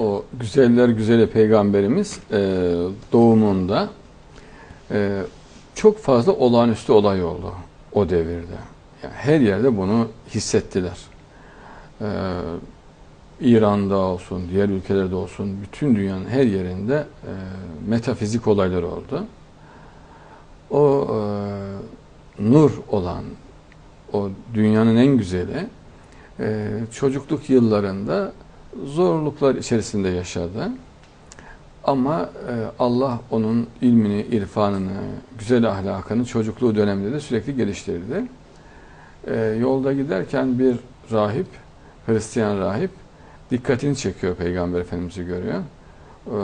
o güzeller güzeli peygamberimiz e, doğumunda e, çok fazla olağanüstü olay oldu o devirde. Yani her yerde bunu hissettiler. E, İran'da olsun, diğer ülkelerde olsun, bütün dünyanın her yerinde e, metafizik olaylar oldu. O e, nur olan, o dünyanın en güzeli, e, çocukluk yıllarında zorluklar içerisinde yaşadı. Ama e, Allah onun ilmini, irfanını, güzel ahlakını çocukluğu döneminde de sürekli geliştirdi. E, yolda giderken bir rahip, Hristiyan rahip, dikkatini çekiyor Peygamber Efendimiz'i görüyor. E,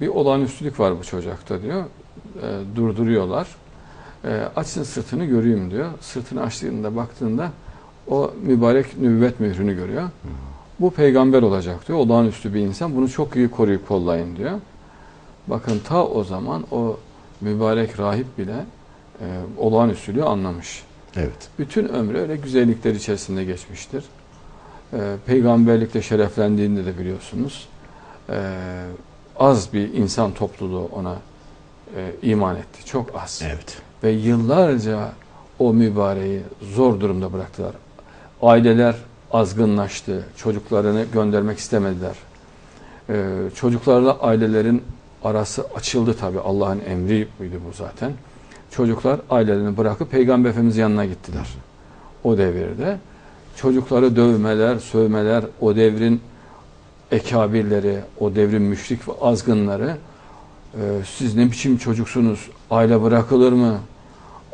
bir olağanüstülük var bu çocukta diyor. E, durduruyorlar. E, açsın sırtını göreyim diyor. Sırtını açtığında baktığında o mübarek nübüvvet mührünü görüyor. Bu peygamber olacak diyor. Olağanüstü bir insan. Bunu çok iyi koruyup kollayın diyor. Bakın ta o zaman o mübarek rahip bile e, olağanüstülüğü anlamış. Evet. Bütün ömrü öyle güzellikler içerisinde geçmiştir. E, peygamberlikle şereflendiğinde de biliyorsunuz. E, az bir insan topluluğu ona e, iman etti. Çok az. Evet. Ve yıllarca o mübareği zor durumda bıraktılar. Aileler azgınlaştı. Çocuklarını göndermek istemediler. Ee, çocuklarla ailelerin arası açıldı tabi. Allah'ın emri buydu bu zaten. Çocuklar ailelerini bırakıp Peygamber Efendimiz yanına gittiler. O devirde. Çocukları dövmeler, sövmeler, o devrin ekabirleri, o devrin müşrik ve azgınları e, siz ne biçim çocuksunuz, aile bırakılır mı?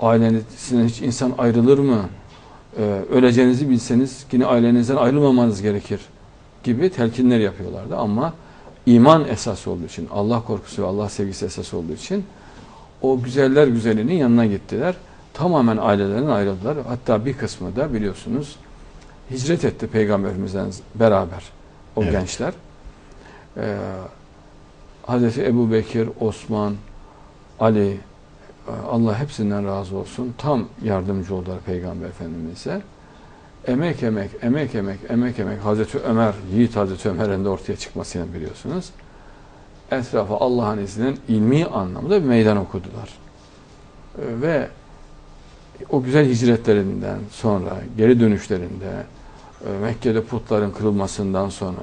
Ailenizden hiç insan ayrılır mı? Ee, öleceğinizi bilseniz yine ailenizden ayrılmamanız gerekir gibi telkinler yapıyorlardı ama iman esas olduğu için, Allah korkusu ve Allah sevgisi esas olduğu için o güzeller güzelinin yanına gittiler. Tamamen ailelerinden ayrıldılar. Hatta bir kısmı da biliyorsunuz hicret etti peygamberimizden beraber o Evet. gençler. Ee, Hazreti Ebu Bekir, Osman, Ali, e, Allah hepsinden razı olsun. Tam yardımcı oldular Peygamber Efendimiz'e. Emek emek, emek emek, emek emek. Hazreti Ömer, Yiğit Hazreti Ömer'in de ortaya çıkmasını biliyorsunuz. Etrafa Allah'ın izniyle ilmi anlamda bir meydan okudular. Ve o güzel hicretlerinden sonra, geri dönüşlerinde, Mekke'de putların kırılmasından sonra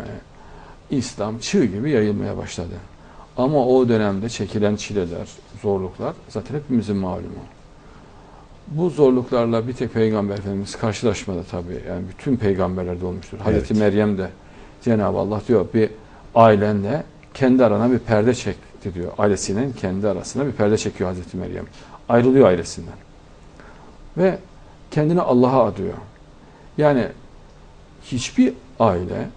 İslam çığ gibi yayılmaya başladı. Ama o dönemde çekilen çileler, zorluklar zaten hepimizin malumu. Bu zorluklarla bir tek Peygamber Efendimiz karşılaşmadı tabii. Yani bütün peygamberlerde olmuştur. Hazreti Evet. Meryem de Cenab-ı Allah diyor bir ailenle kendi arana bir perde çekti diyor. Ailesinin kendi arasına bir perde çekiyor Hazreti Meryem. Ayrılıyor ailesinden. Ve kendini Allah'a adıyor. Yani hiçbir aile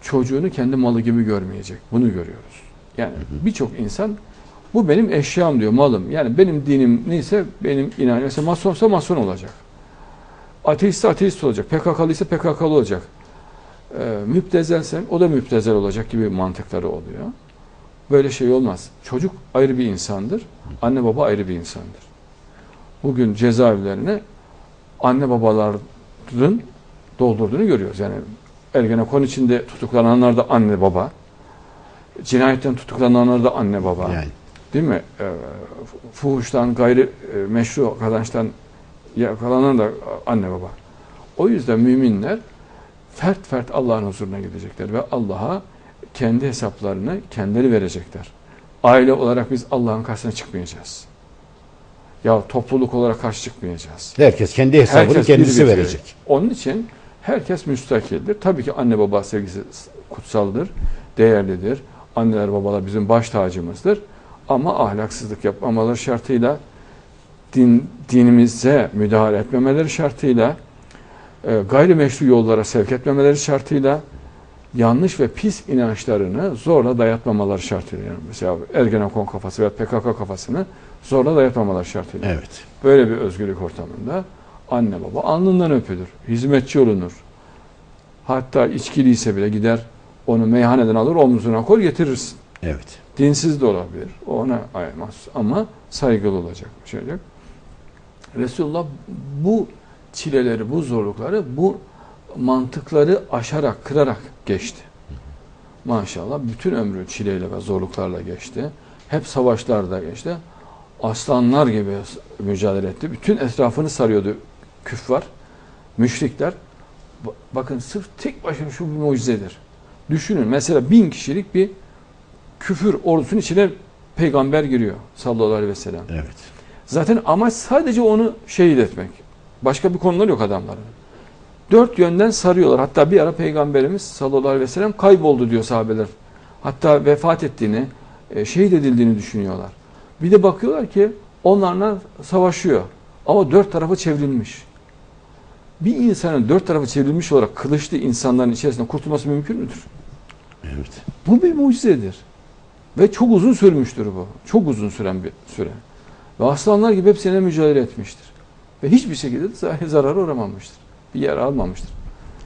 çocuğunu kendi malı gibi görmeyecek. Bunu görüyoruz. Yani birçok insan bu benim eşyam diyor, malım. Yani benim dinim neyse benim inancım. Mesela masonsa mason olacak. Ateistse ateist olacak. PKK'lı ise PKK'lı olacak. Ee, müptezelse o da müptezel olacak gibi mantıkları oluyor. Böyle şey olmaz. Çocuk ayrı bir insandır. Anne baba ayrı bir insandır. Bugün cezaevlerine anne babaların doldurduğunu görüyoruz. Yani Ergenekon içinde tutuklananlar da anne baba. Cinayetten tutuklananlar da anne baba. Yani. Değil mi? E, fuhuştan, gayri e, meşru kazançtan yakalanan da anne baba. O yüzden müminler fert fert Allah'ın huzuruna gidecekler ve Allah'a kendi hesaplarını kendileri verecekler. Aile olarak biz Allah'ın karşısına çıkmayacağız. Ya topluluk olarak karşı çıkmayacağız. Herkes kendi hesabını Herkes kendisi bitirecek. verecek. Onun için herkes müstakildir. Tabii ki anne baba sevgisi kutsaldır, değerlidir. Anneler babalar bizim baş tacımızdır. Ama ahlaksızlık yapmamaları şartıyla, din, dinimize müdahale etmemeleri şartıyla, e, gayrimeşru yollara sevk etmemeleri şartıyla, yanlış ve pis inançlarını zorla dayatmamaları şartıyla. Yani mesela Ergenekon kafası veya PKK kafasını zorla dayatmamaları şartıyla. Evet. Böyle bir özgürlük ortamında anne baba alnından öpülür, hizmetçi olunur. Hatta içkiliyse bile gider onu meyhaneden alır omzuna koy getirirsin. Evet. Dinsiz de olabilir. Ona aymaz ama saygılı olacak. Şey olacak. Resulullah bu çileleri, bu zorlukları, bu mantıkları aşarak, kırarak geçti. maşallah bütün ömrü çileyle ve zorluklarla geçti. Hep savaşlarda geçti. Aslanlar gibi mücadele etti. Bütün etrafını sarıyordu küffar, müşrikler. Ba- Bakın sırf tek başına şu bir mucizedir. Düşünün mesela bin kişilik bir küfür ordusunun içine peygamber giriyor sallallahu aleyhi ve sellem. Evet. Zaten amaç sadece onu şehit etmek. Başka bir konuları yok adamların. Dört yönden sarıyorlar. Hatta bir ara Peygamberimiz sallallahu aleyhi ve sellem kayboldu diyor sahabeler. Hatta vefat ettiğini, e, şehit edildiğini düşünüyorlar. Bir de bakıyorlar ki onlarla savaşıyor. Ama dört tarafı çevrilmiş. Bir insanın dört tarafı çevrilmiş olarak kılıçlı insanların içerisinde kurtulması mümkün müdür? Evet. Bu bir mucizedir. Ve çok uzun sürmüştür bu. Çok uzun süren bir süre. Ve aslanlar gibi hepsine mücadele etmiştir. Ve hiçbir şekilde de zar- zarara uğramamıştır. Bir yer almamıştır.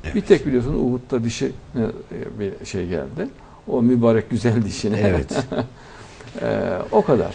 Bir Evet. tek biliyorsun Uhud'da dişi e, bir şey geldi. O mübarek güzel dişine. Evet. Ee, o kadar.